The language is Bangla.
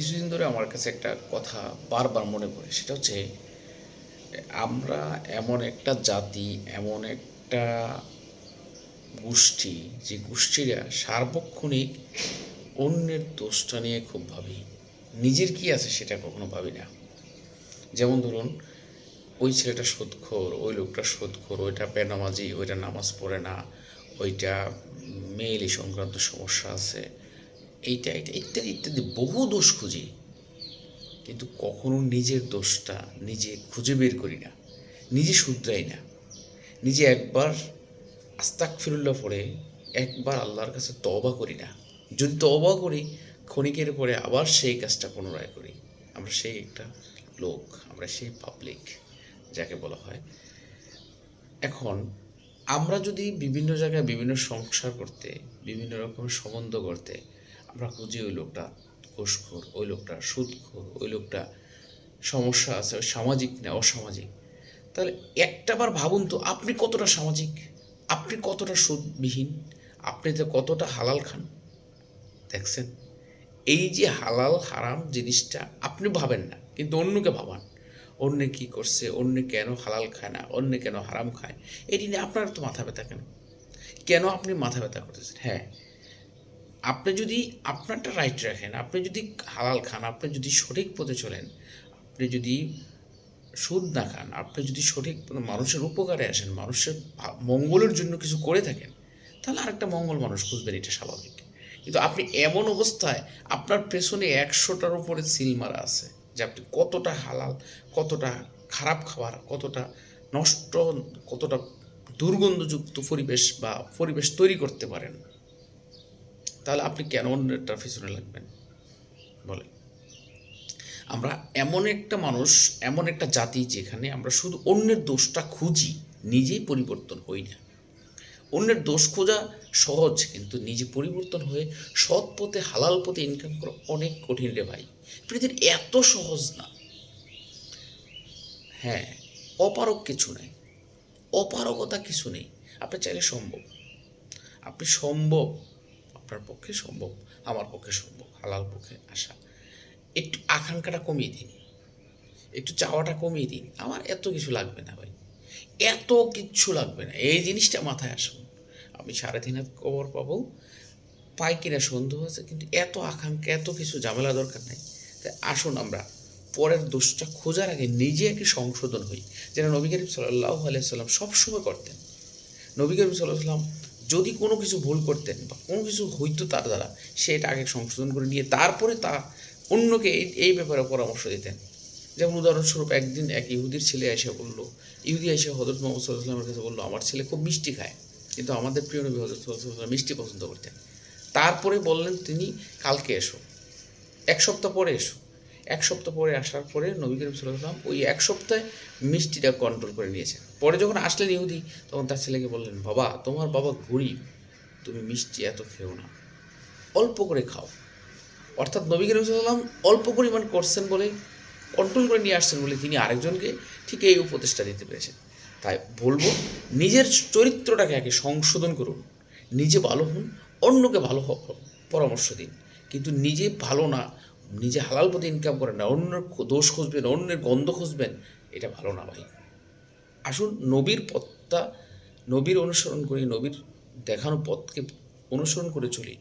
কিছুদিন ধরে আমার কাছে একটা কথা বারবার মনে পড়ে, সেটা হচ্ছে আমরা এমন একটা জাতি, এমন একটা গোষ্ঠী, যে গোষ্ঠীরা সার্বক্ষণিক অন্যের দোষটা নিয়ে খুব ভাবি। নিজের কি আছে সেটা কখনো ভাবি না। যেমন ধরুন, ওই ছেলেটা সুদখোর, ওই লোকটা সুদখোর, ওইটা বেনামাজি, ওইটা নামাজ পড়ে না, ওইটা মেয়েলি সংক্রান্ত সমস্যা আছে। এইটা এইটা ইত্যাদি ইত্যাদি বহু দোষ খুঁজি। কিন্তু কখনো নিজের দোষটা নিজে খুঁজে বের করি না। নিজে শুধরাই না। নিজে একবার আস্তাক ফিরুল্লাহ পড়ে একবার আল্লাহর কাছে তওবা করি না। যদি তওবা করি, ক্ষণিকের পরে আবার সেই কাজটা পুনরায় করি। আমরা সেই একটা লোক, আমরা সেই পাবলিক যাকে বলা হয়। এখন আমরা যদি বিভিন্ন জায়গায় বিভিন্ন সংসার করতে, বিভিন্ন রকমের সম্বন্ধ করতে আমরা খুঁজি ওই লোকটা ঘুষখোর, ওই লোকটা সুদখোর, ওই লোকটা সমস্যা আছে, সামাজিক না অসামাজিক। তাহলে একটাবার ভাবুন তো, আপনি কতটা সামাজিক? আপনি কতটা সুদবিহীন? আপনি তো কতটা হালাল খান? দেখছেন? এই যে হালাল, হারাম জিনিসটা আপনি ভাবেন না, কিন্তু অন্যকে ভাবান। অন্য কি করছে, অন্য কেন হালাল খায় না, অন্য কেন হারাম খায়, এটি নিয়ে আপনার তো মাথা ব্যথা কেন? কেন আপনি মাথা ব্যথা করতেছেন? হ্যাঁ আপনি যদি, আপনারটা রাইট রাখেন, আপনি যদি হালাল খান, আপনি যদি সঠিক পথে চলেন, আপনি যদি সুদ না খান, আপনি যদি সঠিক মানুষের উপকারে আসেন, মানুষের মঙ্গলের জন্য কিছু করে থাকেন, তাহলে আরেকটা মঙ্গল মানুষ খুঁজবেন, এটা স্বাভাবিক। কিন্তু আপনি এমন অবস্থায়, আপনার পেছনে একশোটার উপরে সিল মারা আছে, যে আপনি কতটা হালাল, কতটা খারাপ খাবার, কতটা নষ্ট, কতটা দুর্গন্ধযুক্ত পরিবেশ বা পরিবেশ তৈরি করতে পারেন। তাহলে আপনি কেন অন্যটার পিছনে লাগবেন? বলে আমরা এমন একটা মানুষ, এমন একটা জাতি যেখানে আমরা শুধু অন্যের দোষটা খুঁজি, নিজেই পরিবর্তন হই না। অন্যের দোষ খোঁজা সহজ, কিন্তু নিজে পরিবর্তন হয়ে সৎ পথে, হালাল পথে ইনকাম করা অনেক কঠিন রে ভাই। পৃথিবীর এত সহজ না। হ্যাঁ অপারক কিছু নেই। অপারগতা কিছু নেই। আপনি চাইলে সম্ভব। আপনি সম্ভব। আপনার পক্ষে সম্ভব, আমার পক্ষে সম্ভব, হালাল পক্ষে আসা। একটু আকাঙ্ক্ষাটা কমিয়ে দিন। একটু চাওয়াটা কমিয়ে দিন। আমার এত কিছু লাগবে না ভাই। এত কিচ্ছু লাগবে না। এই জিনিসটা মাথায় আসুন। আমি সাড়ে তিন হাত কবর পাবো। পাই কিনা সন্দেহ আছে, কিন্তু এত আকাঙ্ক্ষা, এত কিছু ঝামেলা দরকার নেই। তাই আসুন আমরা পরের দোষটা খোঁজার আগে নিজে একে সংশোধন হই। যেটা নবী করিম সাল্লাহ আলিয়াল্লাম সবসময় করতেন। নবী করিম সাল্লাহ সাল্লাম যদি কোনো কিছু ভুল করতেন বা কোনো কিছু হইতো তার দ্বারা সেটা আগে সংশোধন করে নিয়ে তারপরে তা অন্যকে এই ব্যাপারে পরামর্শ দিতেন। যেমন উদাহরণস্বরূপ একদিন এক ইহুদির ছেলে এসে বলল, ইহুদি এসে হজরত মোহাম্মদ সাল্লাহামের কাছে বলল, আমার ছেলে খুব মিষ্টি খায়। কিন্তু আমাদের প্রিয় নবী হজরত সাল্লাহ মিষ্টি পছন্দ করতেন। তারপরে বললেন তিনি, কালকে এসো। এক সপ্তাহ পরে এসো। এক সপ্তাহ পরে আসার পরে নবী করিম ওই এক সপ্তাহে মিষ্টিটা কন্ট্রোল করে নিয়েছেন। পরে যখন আসলেন ইহুদি, তখন তার ছেলেকে বললেন, বাবা, তোমার বাবা গরিব, তুমি মিষ্টি এত খেও না। অল্প করে খাও। অর্থাৎ নবী করিম সাল্লাম অল্প পরিমাণ করছেন বলে কন্ট্রোল করে নিয়ে আসছেন বলে তিনি আরেকজনকে ঠিক এই উপদেশটা দিতে পেরেছেন। তাই বলব, নিজের চরিত্রটাকে আগে সংশোধন করুন। নিজে ভালো হন, অন্যকে ভালো পরামর্শ দিন। কিন্তু নিজে ভালো না, নিজে হালাল পথে ইনকাম করেন না, অন্যের দোষ খুঁজবেন, অন্যের গন্ধ খুঁজবেন, এটা ভালো না ভাই। আসুন নবীর পথটা নবীর অনুসরণ করি নবীর দেখানো পথকে অনুসরণ করে চলি।